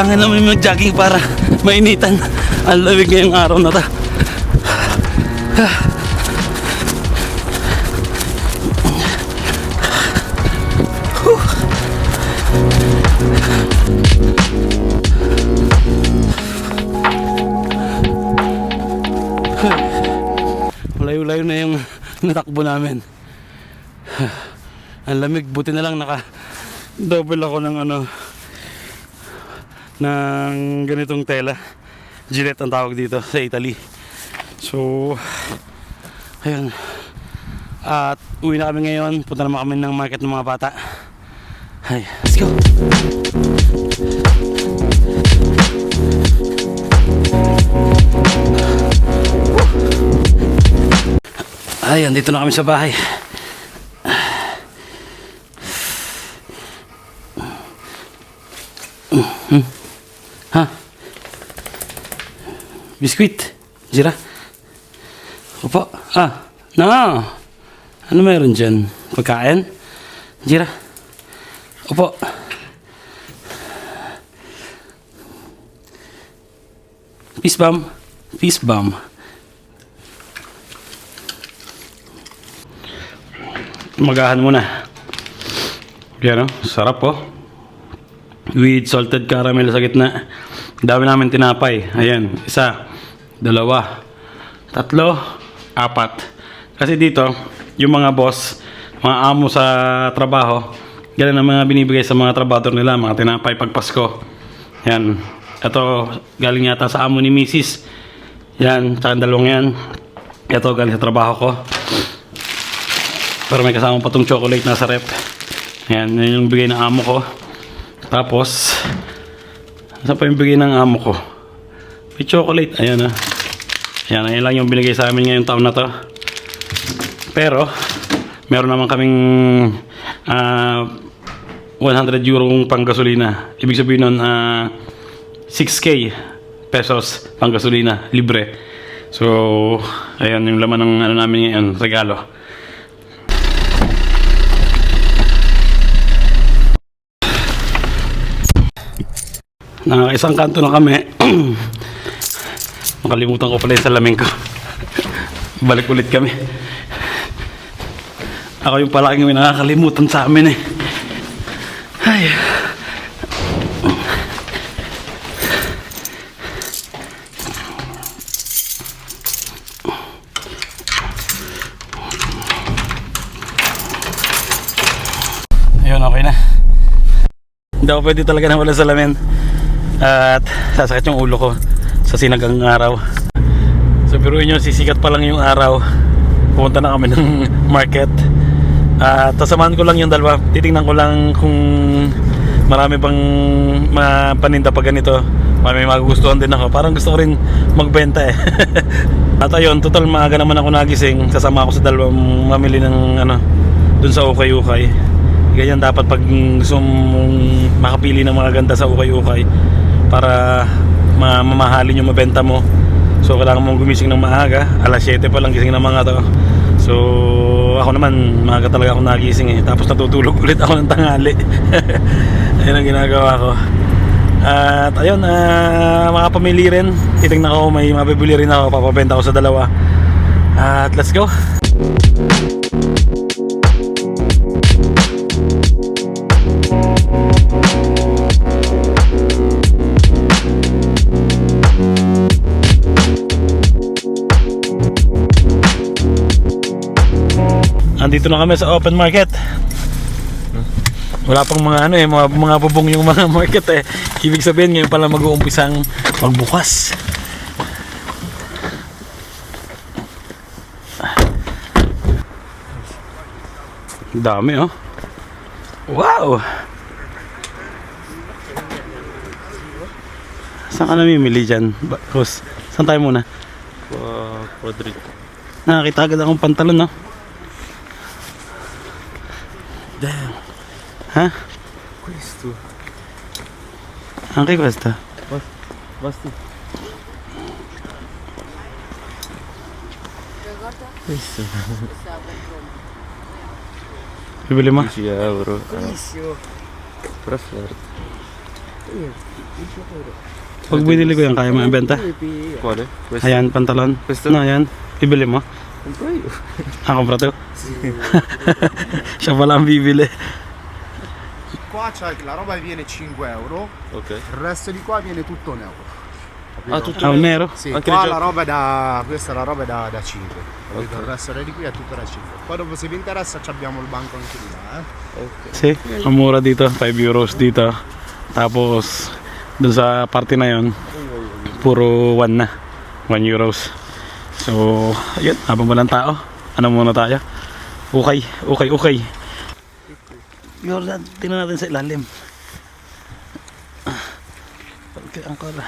Kailangan namin mag-jogging para mainitan. Ang lamig ngayong araw na to. Malayo-layo na yung natakbo namin. Ang lamig, buti na lang naka double ako ng ano ng ganitong tela. Gillette ang tawag dito sa Italy. So, ayun. At uwi na kami ngayon. Punta naman kami ng market ng mga bata. Ay, let's go! Ay, andito na kami sa bahay. Ha? Biskuit? Jira? Opo. Ah, no. Ano meron dyan? Pagkain? Jira? Opo. Peace bomb. Peace bomb. Magahan muna. Yan o, sarap po. With salted caramel sa gitna. Dami namin tinapay. Ayan, isa, dalawa, tatlo, apat. Kasi dito, yung mga boss, mga amo sa trabaho, ganun ang mga binibigay sa mga trabador nila, mga tinapay pag Pasko. Yan. Ito, galing yata sa amo ni Mrs. Yan, tsaka ang dalawang yan. Ito, galing sa trabaho ko. Pero may kasama pa tong chocolate nasa rep. Yan, yun yung bigay ng amo ko. Tapos, saan pa yung bigay ng amo ko? May chocolate. Ayan ah. Yan, ayun lang yung binigay sa amin ngayong taon na to. Pero, meron naman kaming ah 100 euro pang gasolina. Ibig sabihin nun, ah 6K pesos pang gasolina, libre. So, ayan yung laman ng ano namin ngayon, regalo. Nakakaisang kanto na kami. Nakalimutan ko pala yung salamin ko. Balik ulit kami. Ako yung palaging may nakakalimutan sa amin eh. Ay. Ayun, okay na. Hindi ako pwede talaga na wala salamin. At sasakit yung ulo ko sa sinagang araw. So pero nyo, sisikat pa lang yung araw. Pumunta na kami ng market. At tasamahan ko lang yung dalawa. Titingnan ko lang kung marami bang mapaninda pa ganito. May magugustuhan din ako. Parang gusto ko rin magbenta eh. At ayun, total maaga naman ako nagising. Sasama ako sa dalawang mamili ng ano, dun sa ukay-ukay. Ganyan dapat pag gusto mong makapili ng mga ganda sa ukay-ukay para mamahalin yung mabenta mo. So kailangan mong gumising ng maaga. Alas 7 pa lang gising ng mga to. So ako naman maaga talaga ako nagising eh. Tapos natutulog ulit ako ng tanghali. Ayun ang ginagawa ko. At ayun, ah, mga pamili rin. Titignan ko may mabibili rin ako. Papabenta ko sa dalawa. At let's go. Andito na kami sa open market. Wala pang mga ano eh, mga, mga bubong yung mga market eh. Ibig sabihin ngayon pala mag-uumpisang magbukas. Dami oh. Wow! Saan ka namimili dyan? Rose, saan tayo muna? Uh, Rodrigo. Nakakita agad akong pantalon, no? Damn. Ha? Questo. Anche questa? Basti. Questo. Bibili mo? 10 euro. Eh. Perfetto. Pag binili ko yan, kaya mo ibenta? Quale? Questo? Ayan, pantalon. Questo? No, ayan. Bibili mo? Compro io. Ah, kompra to. Siya pala ang bibili. Qua c'è che la roba viene 5 euro, Ok. il resto di qua viene tutto un euro. Capito? Ah, tutto Ah, un nero? Sì, Anche qua la roba è da. questa è la roba è da, da 5. Capito? Ok. Il resto di qui è tutto da 5. Poi dopo se vi interessa ci abbiamo il banco anche di là, eh. Ok. See, ang mura dito, 5 euros dito. Tapos, dun sa party na yon puro 1 na. 1 euros. So, ayun, habang walang tao, ano muna tayo? Okay, okay, okay. Jordan, tingnan natin sa ilalim. Okay, ang kala.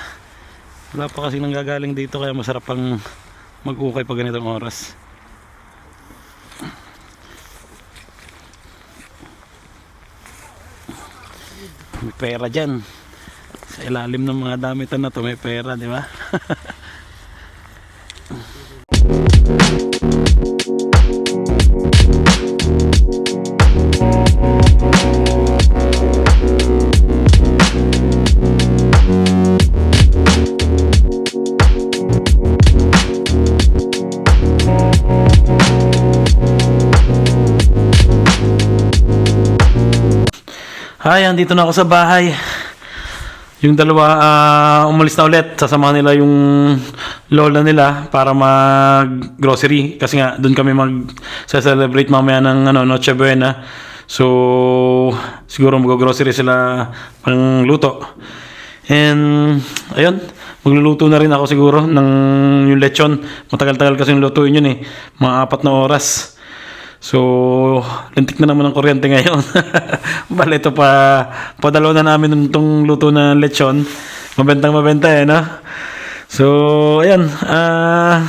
Wala pa kasi nanggagaling dito kaya masarap pang mag-ukay pag ganitong oras. May pera dyan. Sa ilalim ng mga damitan na to may pera, di ba? Hi, andito na ako sa bahay. Yung dalawa ah, umalis na ulit. Sasamahan nila yung lola nila para mag-grocery. Kasi nga, doon kami mag-celebrate mamaya ng ano, Noche Buena. So, siguro mag-grocery sila pang luto. And, ayun, magluluto na rin ako siguro ng yung lechon. Matagal-tagal kasi yung lutuin yun eh. Mga apat na oras. So, lintik na naman ang kuryente ngayon. Bale, ito pa, padalaw na namin itong luto na lechon. Mabentang mabenta eh, no? So, ayan. Ah,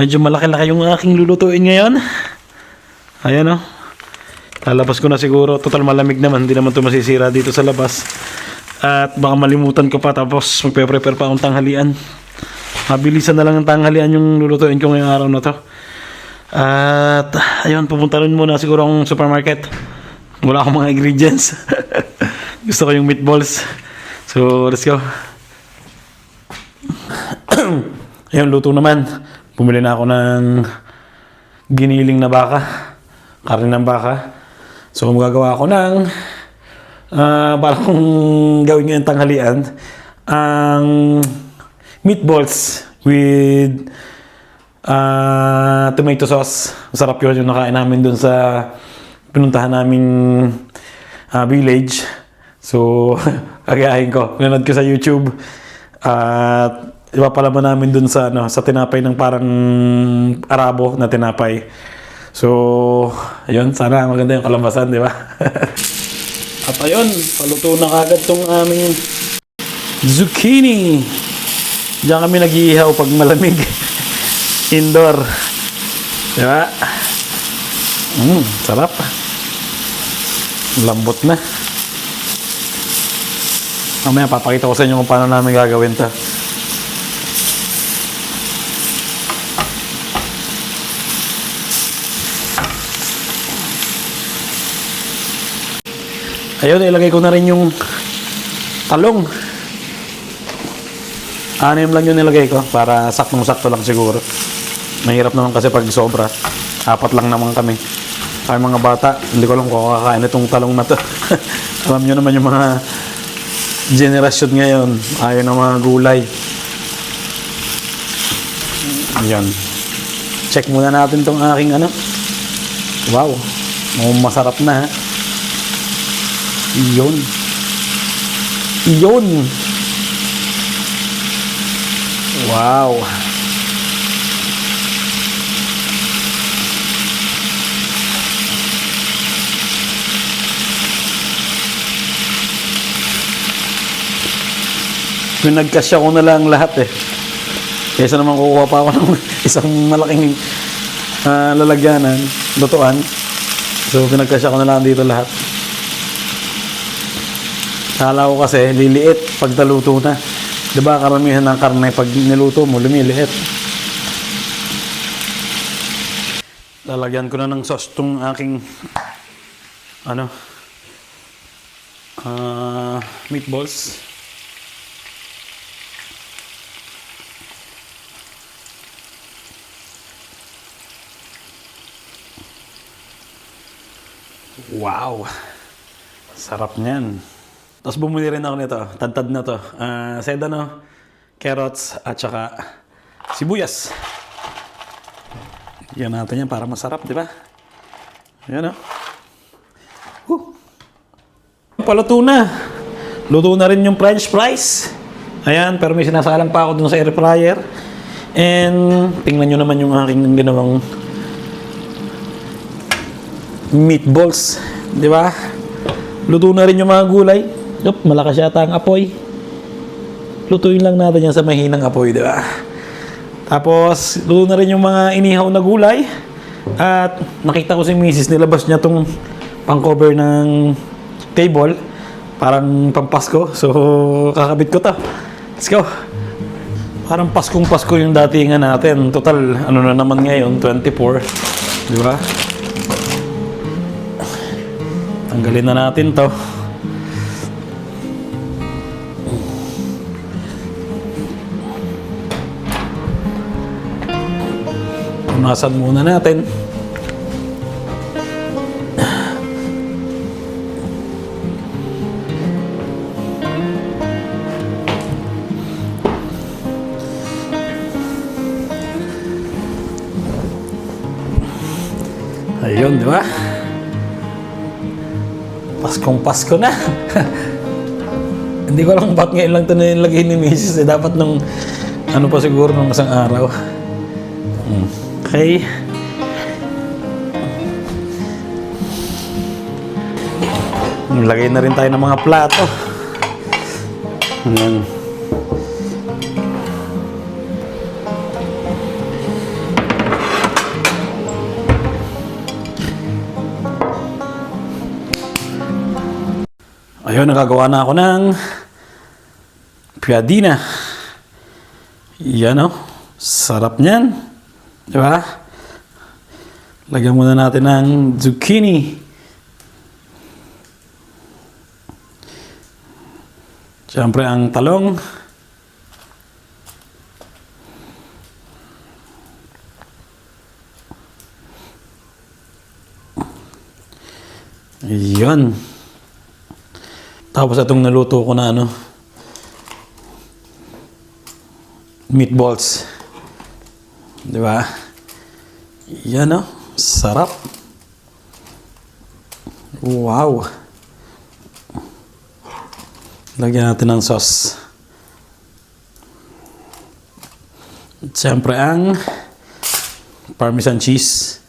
medyo malaki-laki yung aking lulutuin ngayon. Ayan, no? Lalabas ko na siguro. Total malamig naman. Hindi naman ito masisira dito sa labas. At baka malimutan ko pa. Tapos magpe-prepare pa akong tanghalian. Mabilisan na lang ang tanghalian yung lulutuin ko ngayong araw na to. At ayun, pupunta rin muna siguro akong supermarket. Wala akong mga ingredients. Gusto ko yung meatballs. So, let's go. ayun, luto naman. Bumili na ako ng giniling na baka. Karne ng baka. So, magagawa ako ng ah para kong gawin ngayong tanghalian ang meatballs with Ah, tomato sauce. Masarap yun yung nakain namin dun sa pinuntahan naming ah, village. So, agayahin ko. Pinanood ko sa YouTube. At iba pala ba namin dun sa, ano, sa tinapay ng parang Arabo na tinapay. So, ayun. Sana maganda yung kalambasan, di ba? At ayun, paluto na kagad tong aming zucchini. Diyan kami nag-iihaw pag malamig. Indoor. Diba? Mm, sarap. Lambot na. Mamaya papakita ko sa inyo kung paano namin gagawin to. Ayun, ilagay ko na rin yung talong. Anim lang yun nilagay ko para saktong-sakto lang siguro. Mahirap naman kasi pag sobra. Apat lang naman kami. Kaya mga bata, hindi ko alam kung kakain itong talong na to. alam nyo naman yung mga generasyon ngayon. Ayaw ng mga gulay. Yan. Check muna natin tong aking ano. Wow. Masarap na ha. Iyon. Iyon. Wow. Pinagkasya ko na lang lahat eh. Kesa naman kukuha pa ako ng isang malaking ah, lalagyanan, lutuan. So pinagkasya ko na lang dito lahat. Kala ko kasi liliit pag naluto na. 'Di ba karamihan ng karne pag niluto mo lumiliit. Lalagyan ko na ng sauce tong aking ano ah, meatballs. Wow! Sarap niyan. Tapos bumili rin ako nito. Tadtad na to. Ah, sedano, carrots, at saka sibuyas. Yan natin yan para masarap, di ba? Yan o. Whew. Paluto na. Luto na rin yung french fries. Ayan, pero may sinasalang pa ako dun sa air fryer. And tingnan nyo naman yung aking ginawang meatballs. Di ba? Luto na rin yung mga gulay. Yup, malakas yata ang apoy. Lutuin lang natin yan sa mahinang apoy, di ba? Tapos, luto na rin yung mga inihaw na gulay. At nakita ko si Mrs. nilabas niya tong pang-cover ng table. Parang pampasko. So, kakabit ko to. Let's go. Parang Paskong Pasko yung datingan natin. Total, ano na naman ngayon, 24. Di ba? Tanggalin na natin to. Punasan muna natin. Ayun, di ba? Paskong Pasko na. Hindi ko alam ba't ngayon lang ito nilagay ni Mrs. Eh, dapat nung ano pa siguro nung isang araw. Hmm. Okay. Lagay na rin tayo ng mga plato. Ayan. Ayun, nakagawa na ako ng piadina. Yan o. Sarap niyan. Di ba? Lagyan muna natin ng zucchini. Siyempre ang talong. Yun. Tapos itong naluto ko na ano, meatballs. Di ba? Yan o. Sarap. Wow. Lagyan natin ng sauce. Siyempre ang parmesan cheese.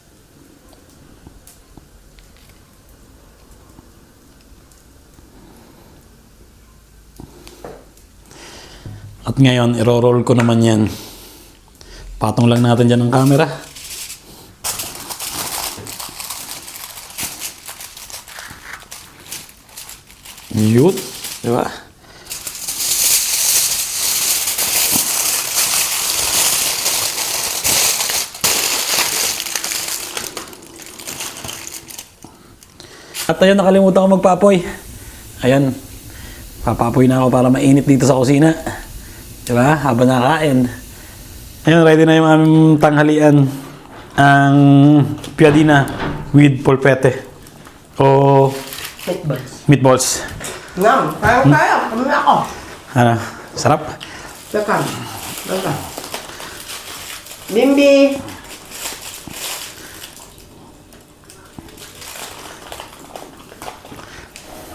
At ngayon, iro-roll ko naman yan. Patong lang natin dyan ng camera. Yun. Di ba? At ayun, nakalimutan ko magpapoy. Ayan. Papapoy na ako para mainit dito sa kusina. Diba? Habang nakain. Ayun, ready na yung aming tanghalian. Ang piadina with polpete. O Meatballs. meatballs. Ngam, kaya tayo. Kami na ako. Ano? Sarap? Teka. Teka. Bimbi.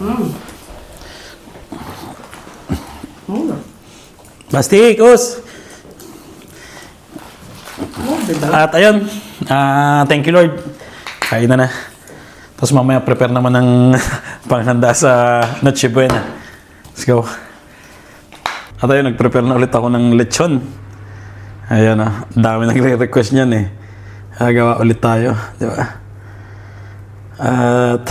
Hmm. Hmm. Diba? At ayun, ah thank you Lord. Kain na na. Tapos mamaya prepare naman ng panghanda sa Noche Buena. Let's go. At ayun, nag-prepare na ulit ako ng lechon. Ayan ah, dami nagre-request niyan eh. Gagawa ulit tayo, di ba? At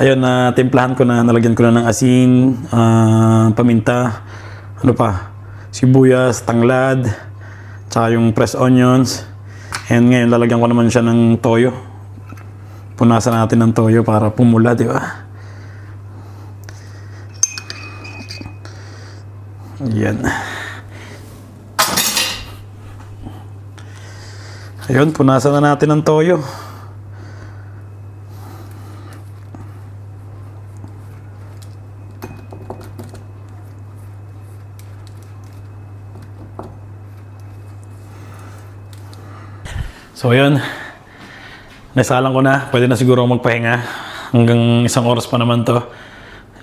ayun na timplahan ko na, nalagyan ko na ng asin, ah, paminta, ano pa, sibuyas, tanglad, tsaka yung pressed onions. And ngayon lalagyan ko naman siya ng toyo. Punasan natin ng toyo para pumula, di ba? Yan. Ayun, punasan na natin ng toyo. So ayun, nasalang ko na. Pwede na siguro magpahinga. Hanggang isang oras pa naman to.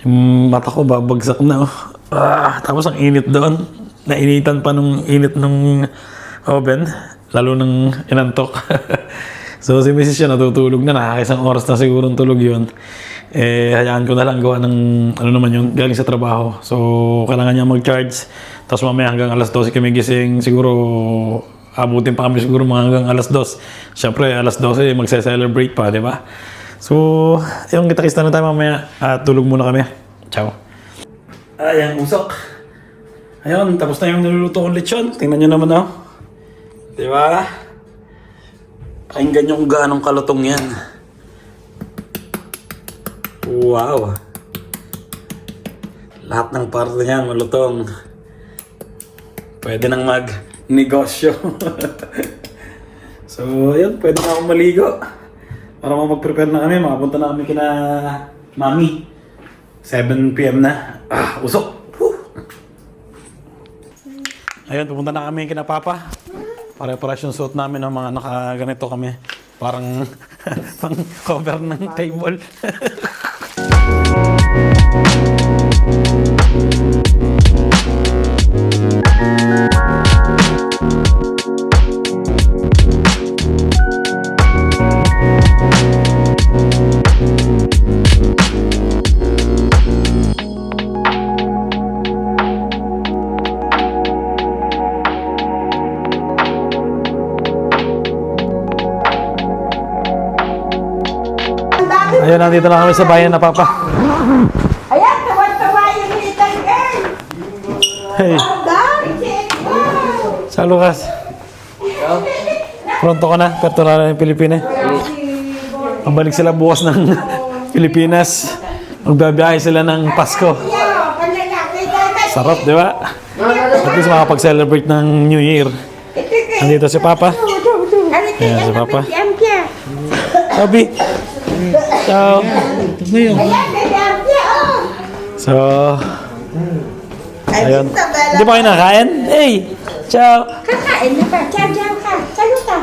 Yung mata ko babagsak na. oh. Ah, tapos ang init doon. Nainitan pa nung init nung oven. Lalo nung inantok. so si Mrs. siya natutulog na. Nakakisang oras na siguro tulog yun. Eh, hayaan ko na lang gawa ng ano naman yun, galing sa trabaho. So, kailangan niya mag-charge. Tapos mamaya hanggang alas 12 kami gising. Siguro abutin pa kami siguro mga hanggang alas 2. Siyempre, alas 12 magse-celebrate pa, di ba? So, yung kita-kista na tayo mamaya. At tulog muna kami. Ciao. Ay, ang usok. Ayun, tapos na yung niluluto kong lechon. Tingnan nyo naman oh. Di ba? Pakinggan nyo kung gaanong kalutong yan. Wow. Lahat ng parte niyan malutong. Pwede nang mag-negosyo. so, ayun, pwede na akong maligo. Para mag-prepare na kami, makapunta na kami kina Mami. 7pm na. Ah, usok. Ayun, pupunta na kami kina Papa. Pare-pares yung namin ng mga nakaganito kami. Parang pang cover ng table. nandito na kami sa bayan na Papa. Ayan, tawa-tawa yung little girl. Hey, sa Lucas. Pronto ka na, na ng Pilipinas. Pabalik sila bukas ng Pilipinas. Magbabiyahe sila ng Pasko. Sarap, di ba? At least makapag-celebrate ng New Year. Nandito si Papa. Ayan, si Papa. Sabi. Ciao. Oh. So, ayun. Hindi pa kayo nakain? Hey! Ciao! Kakain na ba? Diyan, diyan ka. Saluta.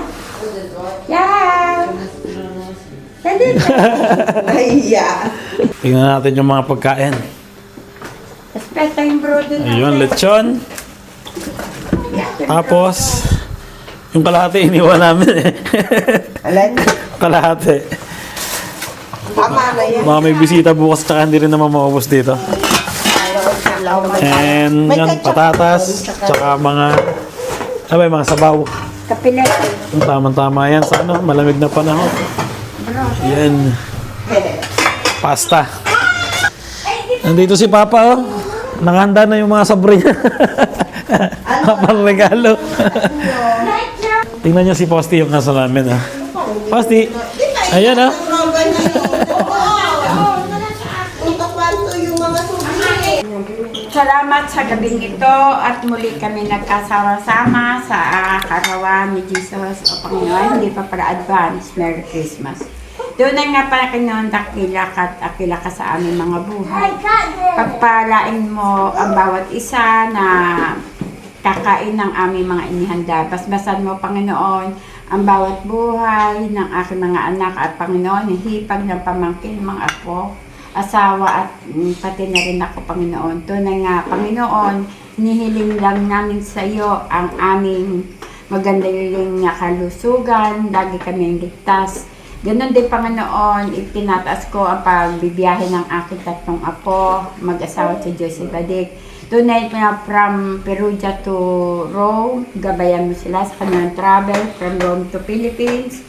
Yan. Saluta. Ay, Tingnan natin yung mga pagkain. Respeto yung brodo na. Ayun, lechon. Tapos, yung kalahati iniwan namin eh. Alan, kalahati. Tama na yan. Mga may bisita bukas tsaka hindi rin naman maubos dito. And yan, patatas, tsaka mga, ano ba mga sabaw. Kapilete. Tama-tama yan sa ano, malamig na panahon. Yan. Pasta. Nandito si Papa oh. Nakahanda na yung mga sabre niya. Pang regalo. Tingnan niyo si Posti yung nasa namin ah. Posti. Ayan ah. Sa gabing ito at muli kami nagkasama-sama sa uh, karawan ni Jesus o Panginoon. Hindi pa para advance. Merry Christmas. Doon na nga pa Panginoon dakila ka at akila ka sa aming mga buhay. Pagpalain mo ang bawat isa na kakain ng aming mga inihanda. Basbasan mo, Panginoon, ang bawat buhay ng aking mga anak at Panginoon, hipag ng pamangkin, mga apo, asawa at mm, pati na rin ako, Panginoon. Tunay nga, Panginoon, nihiling lang namin sa iyo ang aming magandang kalusugan, lagi kaming ligtas. Ganon din, Panginoon, itinataas ko ang pagbibiyahe ng aking tatlong apo, mag-asawa si Joseph Badik. Tunay na from Perugia to Rome, gabayan mo sila sa kanilang travel from Rome to Philippines.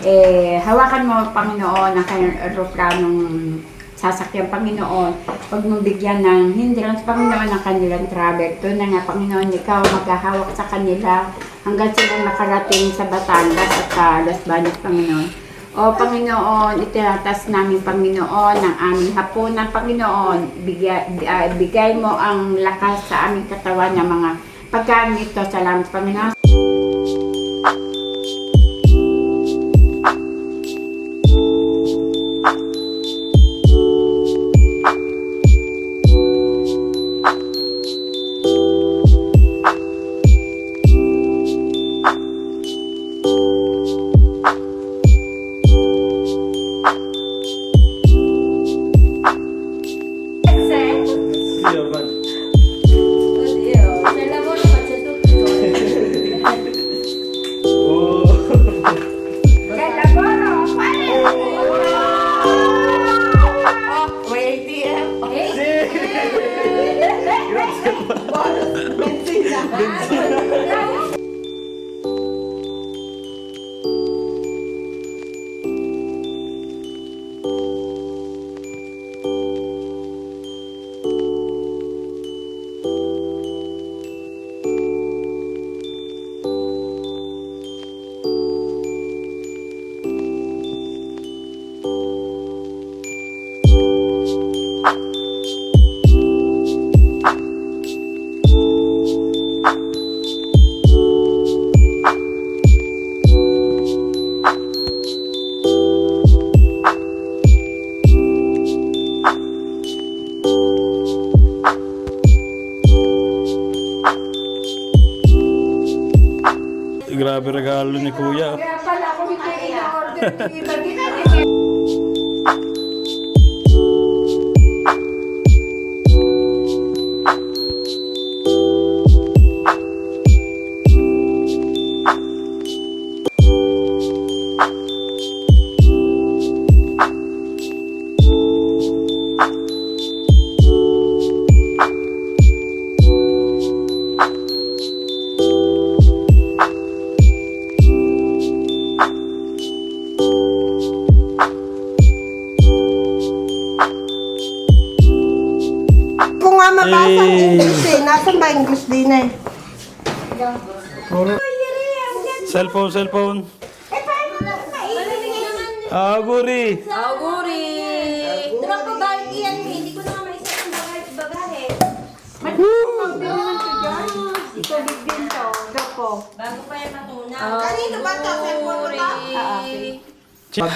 Eh, hawakan mo, Panginoon, ang kanilang aeroplanong sasakyan, Panginoon. Huwag mong bigyan ng hindrance, Panginoon, ang kanilang travel. Tunay nga, Panginoon, ikaw maghahawak sa kanila hanggang sila nakarating sa Batangas at sa Las Bañas, Panginoon. O Panginoon, itinatas namin Panginoon ang aming hapunan. Panginoon, bigay, ah, bigay mo ang lakas sa aming katawan ng mga pagkain ito. Salamat Panginoon. Doko. Bago pa yan matunaw. Kanino ba to? Cellphone mo ba?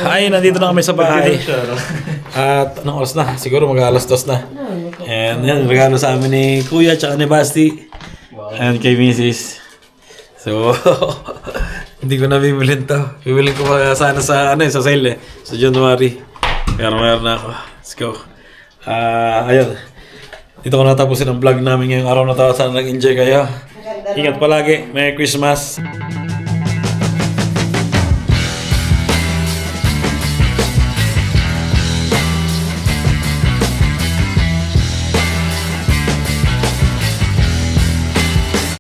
Ay, nandito na kami sa bahay. At anong oras na? Siguro mag-alas dos na. And yan, regalo sa amin ni Kuya tsaka ni Basti. And kay Mrs. So, hindi ko na bibilin to. Bibilin ko pa sana sa, ano, eh, sa sale eh. Sa January. Pero mayroon na ako. Let's go. Ah, ayun. Dito ko natapusin ang vlog namin ngayong araw na to. Sana nag-enjoy kayo. Ingat palagi. Merry Christmas.